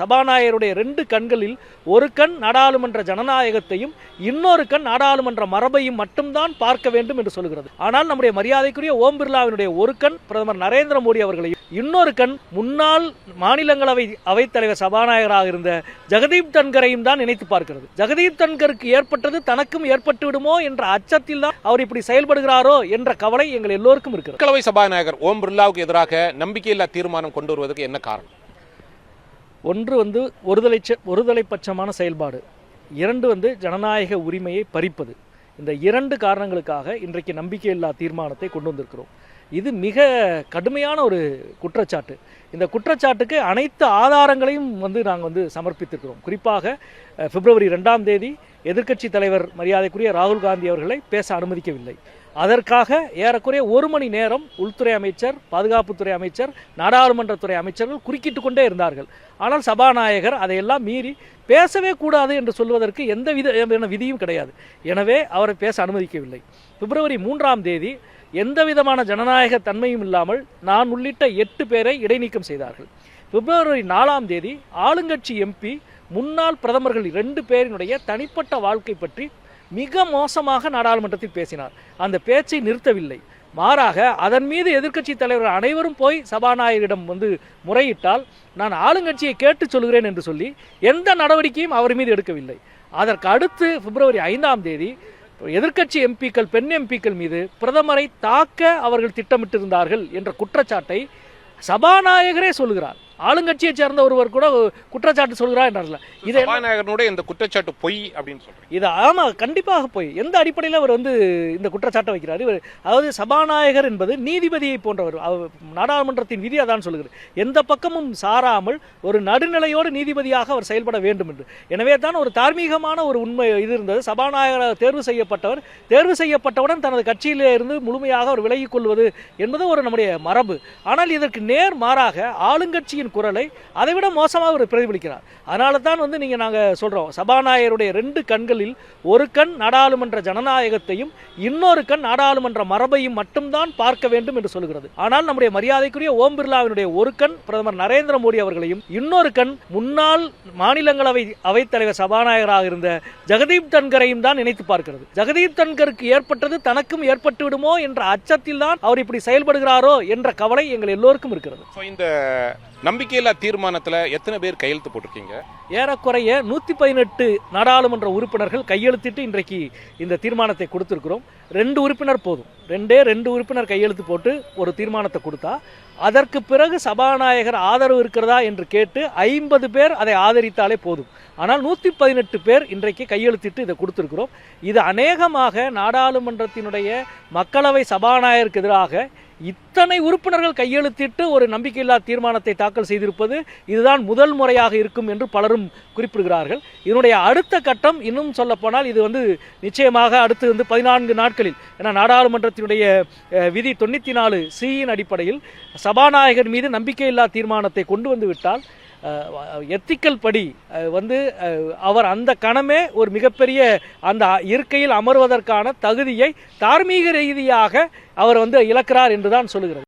சபாநாயகருடைய ரெண்டு கண்களில் ஒரு கண் நாடாளுமன்ற ஜனநாயகத்தையும் இன்னொரு கண் நாடாளுமன்ற மரபையும் மட்டும்தான் பார்க்க வேண்டும் என்று சொல்கிறது. ஆனால் நம்முடைய மரியாதைக்குரிய ஓம் பிர்லாவினுடைய ஒரு கண் பிரதமர் நரேந்திர மோடி அவர்களையும் இன்னொரு கண் முன்னாள் மாநிலங்களவை அவைத்தலைவர் சபாநாயகராக இருந்த ஜெகதீப் தன்கரையும் தான் நினைத்து பார்க்கிறது. ஜெகதீப் தன்கருக்கு ஏற்பட்டது தனக்கும் ஏற்பட்டு விடுமோ என்ற அச்சத்தில் தான் அவர் இப்படி செயல்படுகிறாரோ என்ற கவலை எங்கள் எல்லோருக்கும் இருக்கிறது. மக்களவை சபாநாயகர் ஓம் பிர்லாவுக்கு எதிராக நம்பிக்கையில்லா தீர்மானம் கொண்டு வருவதற்கு என்ன காரணம்? ஒன்று வந்து ஒருதலை ஒருதலை பட்சமான செயல்பாடு. இரண்டு வந்து ஜனநாயக உரிமையை பறிப்பது. இந்த இரண்டு காரணங்களுக்காக இன்றைக்கு நம்பிக்கையில்லா தீர்மானத்தை கொண்டு வந்திருக்கிறோம். இது மிக கடுமையான ஒரு குற்றச்சாட்டு. இந்த குற்றச்சாட்டுக்கு அனைத்து ஆதாரங்களையும் வந்து நாங்கள் வந்து சமர்ப்பித்திருக்கிறோம். குறிப்பாக பிப்ரவரி ரெண்டாம் தேதி எதிர்க்கட்சி தலைவர் மரியாதைக்குரிய ராகுல் காந்தி அவர்களை பேச அனுமதிக்கவில்லை. அதற்காக ஏறக்குறைய ஒரு மணி நேரம் உள்துறை அமைச்சர் பாதுகாப்புத்துறை அமைச்சர் நாடாளுமன்றத்துறை அமைச்சர்கள் குறுக்கிட்டு கொண்டே இருந்தார்கள். ஆனால் சபாநாயகர் அதையெல்லாம் மீறி பேசவே கூடாது என்று சொல்வதற்கு எந்த வித விதியும் கிடையாது. எனவே அவரை பேச அனுமதிக்கவில்லை. பிப்ரவரி மூன்றாம் தேதி எந்த விதமான ஜனநாயக தன்மையும் இல்லாமல் நான் உள்ளிட்ட எட்டு பேரை இடைநீக்கம் செய்தார்கள். பிப்ரவரி நாலாம் தேதி ஆளுங்கட்சி எம்பி முன்னாள் பிரதமர்கள் இரண்டு பேரினுடைய தனிப்பட்ட வாழ்க்கை பற்றி மிக மோசமாக நாடாளுமன்றத்தில் பேசினார். அந்த பேச்சை நிறுத்தவில்லை. மாறாக அதன் மீது எதிர்க்கட்சி தலைவர் அனைவரும் போய் சபாநாயகரிடம் வந்து முறையிட்டால் நான் ஆளுங்கட்சியை கேட்டு சொல்கிறேன் என்று சொல்லி எந்த நடவடிக்கையும் அவர் மீது எடுக்கவில்லை. அதற்கு அடுத்து பிப்ரவரி ஐந்தாம் தேதி எதிர்க்கட்சி எம்பிக்கள் பெண் எம்பிக்கள் மீது பிரதமரை தாக்க அவர்கள் திட்டமிட்டிருந்தார்கள் என்ற குற்றச்சாட்டை சபாநாயகரே சொல்கிறார். ஆளுங்கட்சியைச் சேர்ந்த ஒருவர் கூட குற்றச்சாட்டு சொல்கிறார் என்றார்ல இதை சபாநாயகனுடைய இந்த குற்றச்சாட்டு பொய் அப்படின்னு சொல்றேன் இது ஆமா கண்டிப்பாக போய். எந்த அடிப்படையில் அவர் வந்து இந்த குற்றச்சாட்டை வைக்கிறார்? இவர் அதாவது சபாநாயகர் என்பது நீதிபதியை போன்றவர். நாடாளுமன்றத்தின் விதி அதான் சொல்கிறது எந்த பக்கமும் சாராமல் ஒரு நடுநிலையோடு நீதிபதியாக அவர் செயல்பட வேண்டும் என்று. எனவே தான் ஒரு தார்மீகமான ஒரு உண்மை இது இருந்தது. சபாநாயகர் தேர்வு செய்யப்பட்டவர் தேர்வு செய்யப்பட்டவுடன் தனது கட்சியிலே இருந்து முழுமையாக அவர் விலகிக் கொள்வது என்பது ஒரு நம்முடைய மரபு. ஆனால் இதற்கு நேர் மாறாக ஆளுங்கட்சியின் குரலை அதைவிட மோசமாக அவர் பிரதிபலிக்கிறார். அதனால தான் வந்து நீங்கள் நாங்கள் சொல்கிறோம் சபாநாயகருடைய ரெண்டு கண்களில் ஒரு கண் நாடாளுமன்ற ஜனநாயகத்தையும் இன்னொரு கண் நாடாளுமன்ற மரபையும் மட்டும்தான் பார்க்க வேண்டும் என்று சொல்கிறது ஆனால் நம்முடைய மரியாதைக்குரிய ஓம் பிர்லாவினுடைய ஒரு கண் பிரதமர் நரேந்திர மோடி அவர்களையும் இன்னொரு கண் முன்னாள் மாநிலங்களவை அவைத்தலைவர் சபாநாயகராக இருந்த ஜெகதீப் தன்கரையும் தான் நினைத்து பார்க்கிறது. ஜெகதீப் தன்கருக்கு ஏற்பட்டது தனக்கும் ஏற்பட்டு விடுமோ என்ற அச்சத்தில் தான் அவர் இப்படி செயல்படுகிறாரோ என்ற கவலை எங்கள் எல்லோருக்கும் இருக்கிறது. ஸோ இந்த நம்பிக்கையில்லா தீர்மானத்தில் எத்தனை பேர் கையெழுத்து போட்டிருக்கீங்க? ஏறக்குறைய நூற்றி பதினெட்டு நாடாளுமன்ற உறுப்பினர்கள் கையெழுத்திட்டு இன்றைக்கு இந்த தீர்மானத்தை கொடுத்துருக்குறோம். ரெண்டு உறுப்பினர் போதும். ரெண்டே ரெண்டு உறுப்பினர் கையெழுத்து போட்டு ஒரு தீர்மானத்தை கொடுத்தா அதற்கு பிறகு சபாநாயகர் ஆதரவு இருக்கிறதா என்று கேட்டு ஐம்பது பேர் அதை ஆதரித்தாலே போதும். ஆனால் நூற்றி பதினெட்டு பேர் இன்றைக்கு கையெழுத்திட்டு இதை கொடுத்துருக்குறோம். இது அநேகமாக நாடாளுமன்றத்தினுடைய மக்களவை சபாநாயகருக்கு எதிராக இத்தனை உறுப்பினர்கள் கையெழுத்திட்டு ஒரு நம்பிக்கையில்லா தீர்மானத்தை தாக்கல் செய்திருப்பது இதுதான் முதல் முறையாக இருக்கும் என்று பலரும் குறிப்பிடுகிறார்கள். இதனுடைய அடுத்த கட்டம் இன்னும் சொல்லப்போனால் இது வந்து நிச்சயமாக அடுத்து வந்து பதினான்கு நாட்களில் ஏன்னா நாடாளுமன்றத்தினுடைய விதி தொண்ணூற்றி நாலு சியின் அடிப்படையில் சபாநாயகர் மீது நம்பிக்கையில்லா தீர்மானத்தை கொண்டு வந்து விட்டால் எத்திக்கல் படி வந்து அவர் அந்த கணமே ஒரு மிகப்பெரிய அந்த இருக்கையில் அமர்வதற்கான தகுதியை தார்மீக ரீதியாக அவர் வந்து இழக்கிறார் என்றுதான் சொல்லுகிறது